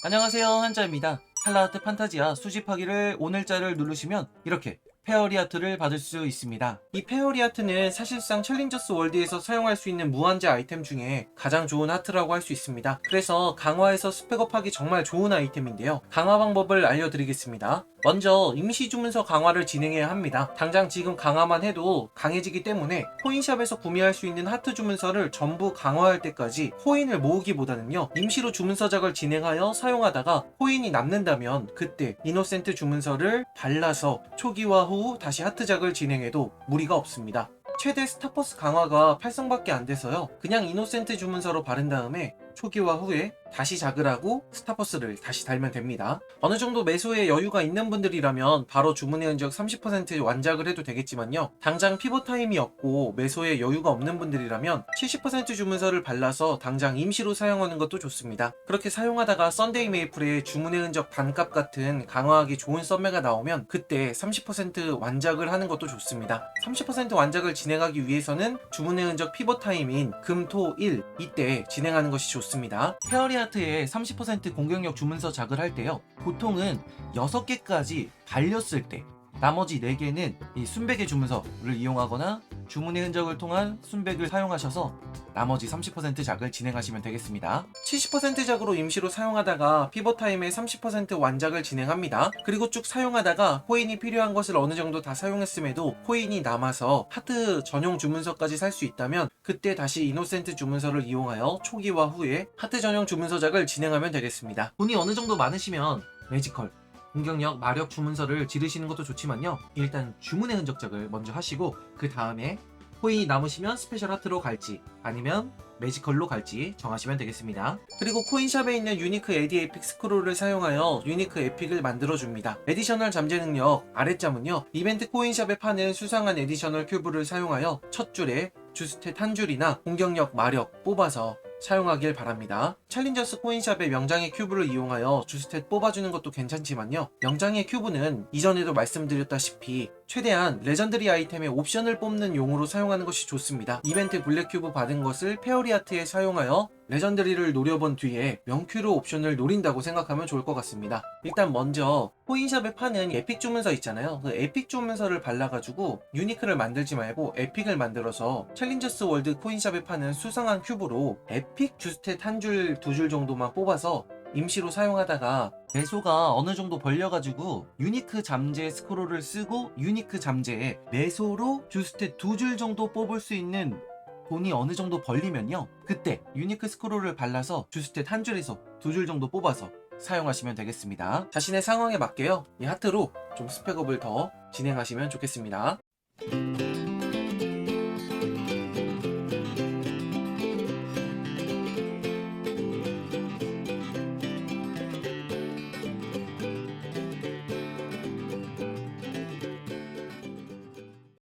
안녕하세요 한자입니다. 할라하트 판타지아 수집하기를 오늘자를 누르시면 이렇게 페어리아트를 받을 수 있습니다. 이 페어리아트는 사실상 챌린저스 월드에서 사용할 수 있는 무한제 아이템 중에 가장 좋은 하트라고 할 수 있습니다. 그래서 강화에서 스펙업하기 정말 좋은 아이템인데요. 강화 방법을 알려드리겠습니다. 먼저 임시 주문서 강화를 진행해야 합니다. 당장 지금 강화만 해도 강해지기 때문에 코인샵에서 구매할 수 있는 하트 주문서를 전부 강화할 때까지 코인을 모으기보다는요 임시로 주문서작을 진행하여 사용하다가 코인이 남는다면 그때 이노센트 주문서를 발라서 초기화 후 다시 하트작을 진행해도 무리가 없습니다. 최대 스타퍼스 강화가 8성밖에 안 돼서요. 그냥 이노센트 주문서로 바른 다음에 초기화 후에 다시 하고 스타퍼스를 다시 달면 됩니다. 어느 정도 매수에 여유가 있는 분들이라면 바로 주문의 흔적 30% 완작을 해도 되겠지만요. 당장 피벗 타임이 없고 매수에 여유가 없는 분들이라면 70% 주문서를 발라서 당장 임시로 사용하는 것도 좋습니다. 그렇게 사용하다가 썬데이 메이플에 주문의 흔적 반값 같은 강화하기 좋은 썸매가 나오면 그때 30% 완작을 하는 것도 좋습니다. 30% 완작을 진행하기 위해서는 주문의 흔적 피벗 타임인 금, 토, 일 이때 진행하는 것이 좋습니다. 페어리 아트에 30% 공격력 주문서 작을 할 때요. 보통은 6개까지 발렸을 때 나머지 4개는 이 순백의 주문서를 이용하거나 주문의 흔적을 통한 순백을 사용하셔서 나머지 30% 작을 진행하시면 되겠습니다. 70% 작으로 임시로 사용하다가 피벗 타임에 30% 완작을 진행합니다. 그리고 쭉 사용하다가 코인이 필요한 것을 어느 정도 다 사용했음에도 코인이 남아서 하트 전용 주문서까지 살 수 있다면 그때 다시 이노센트 주문서를 이용하여 초기화 후에 하트 전용 주문서작을 진행하면 되겠습니다. 돈이 어느 정도 많으시면 매지컬 공격력, 마력 주문서를 지르시는 것도 좋지만요. 일단 주문의 흔적작을 먼저 하시고 그 다음에 코인이 남으시면 스페셜 하트로 갈지 아니면 매지컬로 갈지 정하시면 되겠습니다. 그리고 코인샵에 있는 유니크 에디 에픽 스크롤을 사용하여 유니크 에픽을 만들어줍니다. 에디셔널 잠재 능력 아랫점은요. 이벤트 코인샵에 파는 수상한 에디셔널 큐브를 사용하여 첫 줄에 주스탯 한 줄이나 공격력, 마력 뽑아서 사용하길 바랍니다. 챌린저스 코인샵의 명장의 큐브를 이용하여 주스탯 뽑아주는 것도 괜찮지만요. 명장의 큐브는 이전에도 말씀드렸다시피 최대한 레전드리 아이템의 옵션을 뽑는 용으로 사용하는 것이 좋습니다. 이벤트 블랙 큐브 받은 것을 페어리아트에 사용하여 레전드리를 노려본 뒤에 명큐로 옵션을 노린다고 생각하면 좋을 것 같습니다. 일단 먼저 코인샵에 파는 에픽 주문서 있잖아요. 그 에픽 주문서를 발라가지고 유니크를 만들지 말고 에픽을 만들어서 챌린저스 월드 코인샵에 파는 수상한 큐브로 에픽 주스탯 한 줄, 두 줄 정도만 뽑아서 임시로 사용하다가 매소가 어느 정도 벌려가지고 유니크 잠재 스크롤을 쓰고 유니크 잠재에 매소로 주스탯 두줄 정도 뽑을 수 있는 돈이 어느 정도 벌리면요. 그때 유니크 스크롤을 발라서 주스탯 한 줄에서 두 줄 정도 뽑아서 사용하시면 되겠습니다. 자신의 상황에 맞게요. 이 하트로 좀 스펙업을 더 진행하시면 좋겠습니다.